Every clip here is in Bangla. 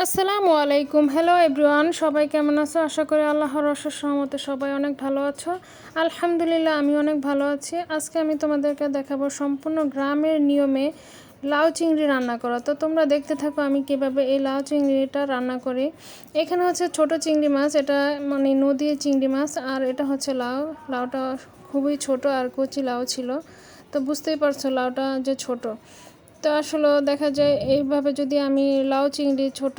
আসসালামু আলাইকুম। হ্যালো এভরিওয়ান সবাই কেমন আছো? আশা করি আল্লাহর রসের সহমতে সবাই অনেক ভালো আছো। আলহামদুলিল্লাহ আমি অনেক ভালো আছি। আজকে আমি তোমাদেরকে দেখাবো সম্পূর্ণ গ্রামের নিয়মে লাউ চিংড়ি রান্না করা। তো তোমরা দেখতে থাকো আমি কীভাবে এই লাউ চিংড়িটা রান্না করি। এখানে হচ্ছে ছোট চিংড়ি মাছ, এটা মানে নদীর চিংড়ি মাছ, আর এটা হচ্ছে লাউ। লাউটা খুবই ছোট আর কচি লাউ ছিল। তো বুঝতেই পারছ লাউটা যে ছোট। তো আসলে দেখা যায় এইভাবে যদি আমি লাউ চিংড়ি, ছোট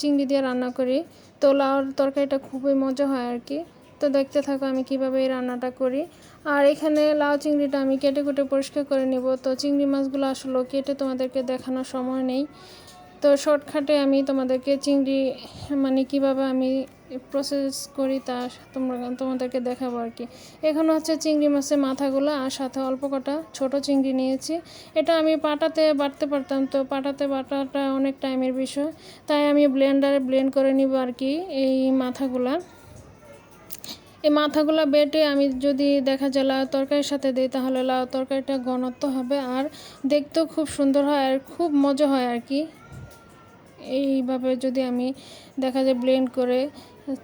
চিংড়ি দিয়ে রান্না করি, তো লাউর তরকারিটা খুবই মজা হয় আর কি তো দেখতে থাকো আমি কীভাবে এই রান্নাটা করি। আর এখানে লাউ চিংড়িটা আমি কেটে কুটে পরিষ্কার করে নিব। তো চিংড়ি মাছগুলো আসলে কেটে তোমাদেরকে দেখানোর সময় নেই। তো শর্টকাটে আমি তোমাদেরকে চিংড়ি মানে কীভাবে আমি প্রসেস করি তা তোমরা, তোমাদেরকে দেখাবো আর কি। এখানে হচ্ছে চিংড়ি মাছের মাথাগুলো আর সাথে অল্প কটা ছোট চিংড়ি নিয়েছি। এটা আমি পাটাতে বাটতে পারতাম, তো পাটাতে বাটাটা অনেক টাইমের বিষয়। তাই আমি ব্লেন্ডারে ব্লেন্ড করে নিব আর কি এই মাথাগুলা। এই মাথাগুলো বেটে আমি যদি দেখা যায় লাউ তরকারির সাথে দিই, তাহলে লাউ তরকারিটা ঘনত্ব হবে আর দেখতেও খুব সুন্দর হয় আর খুব মজা হয় আর কি। এইভাবে যদি আমি দেখা যায় ব্লেন্ড করে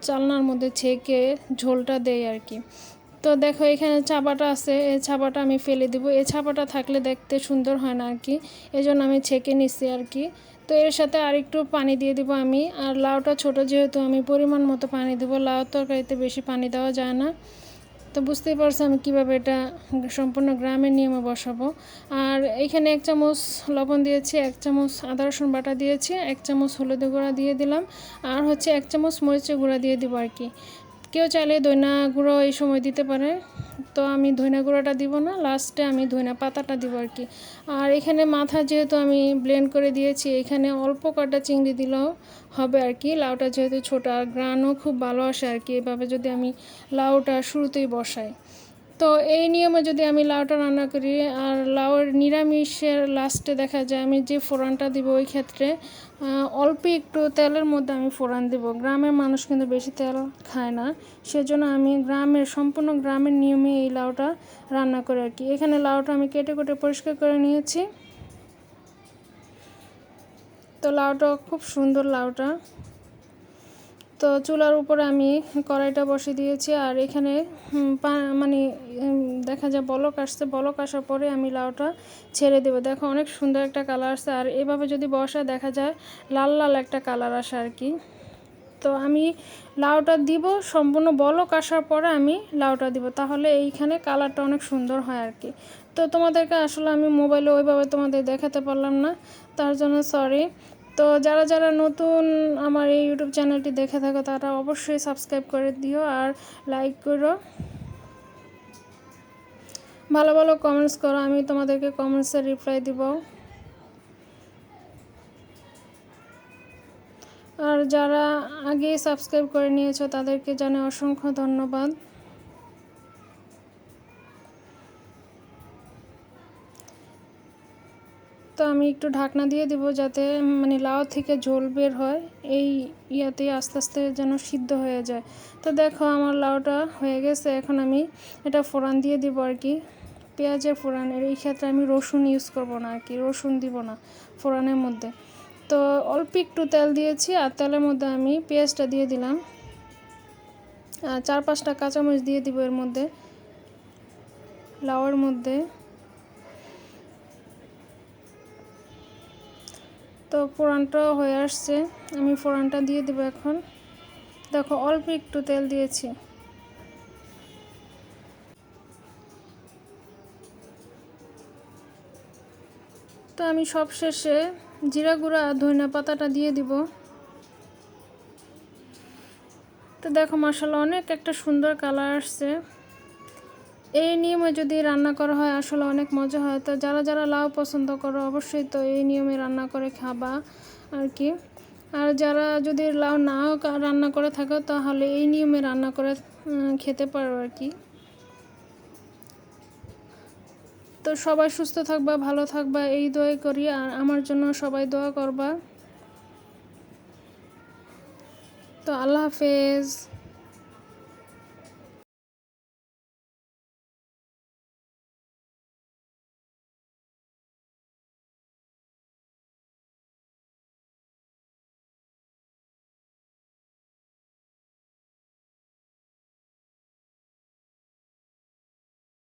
চালনার মধ্যে ছেঁকে ঝোলটা দেই আর কি। তো দেখো এখানে চাপাটা আছে এই চাপাটা আমি ফেলে দিব। এই চাপাটা থাকলে দেখতে সুন্দর হয় না আর কি। এই জন্য আমি ছেঁকে নিচ্ছি আর কি। তো এর সাথে আর একটু পানি দিয়ে দিব আমি। আর লাউটা ছোট যেহেতু আমি পরিমাণ মতো পানি দেবো লাউ তরকারিতে বেশি পানি দেওয়া যায় না। তো বুঝতেই পারছি আমি কীভাবে এটা সম্পূর্ণ গ্রামের নিয়মে বসাবো। আর এখানে এক চামচ লবণ দিয়েছি, এক চামচ আদা রসুন বাটা দিয়েছি, এক চামচ হলুদ গুঁড়া দিয়ে দিলাম, আর হচ্ছে এক চামচ মরিচের গুঁড়া দিয়ে দিব আর কি। কেউ চাইলে দইনা গুঁড়ো এই সময় দিতে পারে। তো আমি ধইনা গুঁড়াটা দিব না লাস্টে আমি ধইনা পাতাটা দিব আর কি। আর এখানে মাথা যেহেতু আমি ব্লেন্ড করে দিয়েছি, এখানে অল্প কটা চিংড়ি দিলেও হবে আর কি। লাউটা যেহেতু ছোটো, আর গ্রানও খুব ভালো আসে আর কি। এভাবে যদি আমি লাউটা শুরুতেই বসাই। তো এই নিয়মে যদি আমি লাউটা রান্না করি, আর লাউয়ের নিরামিষের লাস্টে দেখা যায় আমি যে ফোড়নটা দিব ওই ক্ষেত্রে অল্প একটু তেলের মধ্যে আমি ফোড়ন দেব। গ্রামের মানুষ কিন্তু বেশি তেল খায় না। সেজন্য আমি গ্রামের, সম্পূর্ণ গ্রামের নিয়মে এই লাউটা রান্না করি আর কি। এখানে লাউটা আমি কেটে কেটে পরিষ্কার করে নিয়েছি। তো লাউটা খুব সুন্দর লাউটা। তো চুলার উপরে আমি কড়াইটা বসে দিয়েছি আর এখানে মানে দেখা যায় বলক আসছে, বলক আসার পরে আমি লাউটা ছেড়ে দেবো। দেখো অনেক সুন্দর একটা কালার আসছে আর এভাবে যদি বসা দেখা যায় লাল লাল একটা কালার আসে আর কি। তো আমি লাউটা দিব, সম্পূর্ণ বলক আসার পরে আমি লাউটা দিব, তাহলে এইখানে কালারটা অনেক সুন্দর হয় আর কি। তো তোমাদেরকে আসলে আমি মোবাইলে ওইভাবে তোমাদের দেখাতে পারলাম না, তার জন্য সরি তো যারা যারা নতুন আমার এই ইউটিউব চ্যানেলটি দেখে থাকো, তারা অবশ্যই সাবস্ক্রাইব করে দিও আর লাইক করো। ভালো ভালো কমেন্টস করো, আমি তোমাদেরকে কমেন্টসে রিপ্লাই দিব। আর যারা আগে সাবস্ক্রাইব করে নিয়েছো, তাদেরকে জানে অসংখ্য ধন্যবাদ। তো আমি একটু ঢাকনা দিয়ে দিব যাতে মানে লাউ থেকে ঝোল বের হয়, এই ইয়াতে আস্তে আস্তে যেন সিদ্ধ হয়ে যায়। তো দেখো আমার লাউটা হয়ে গেছে, এখন আমি এটা ফোড়ন দিয়ে দিব আর কি। পেঁয়াজের ফোড়ানের এই ক্ষেত্রে আমি রসুন ইউজ করব না আর কি, রসুন দিব না ফোড়নের মধ্যে। তো অল্প একটু তেল দিয়েছি আর তেলের মধ্যে আমি পেঁয়াজটা দিয়ে দিলাম। চার পাঁচটা কাঁচামরিচ দিয়ে দিব এর মধ্যে, লাউয়ের মধ্যে। তো ফোড়নটা হয়ে আসছে। আমি ফোড়নটা দিয়ে দেবো এখন। দেখো, অল্প একটু তেল দিয়েছি। তো আমি সব শেষে জিরা গুঁড়া আর ধনিয়া পাতাটা দিয়ে দিব। তো দেখো মশালা অনেক একটা সুন্দর কালার আসছে। এই নিয়মে যদি রান্না করা হয়, আসলে অনেক মজা হয়। তো যারা যারা লাউ পছন্দ করো, অবশ্যই তো এই নিয়মে রান্না করে খাবা আর কি। আর যারা যদি লাউ নাও রান্না করে থাকো, তাহলে এই নিয়মে রান্না করে খেতে পারো আর কি। তো সবাই সুস্থ থাকবা, ভালো থাকবা, এই দোয়াই করি। আর আমার জন্য সবাই দোয়া করবা। তো আল্লাহ হাফেজ।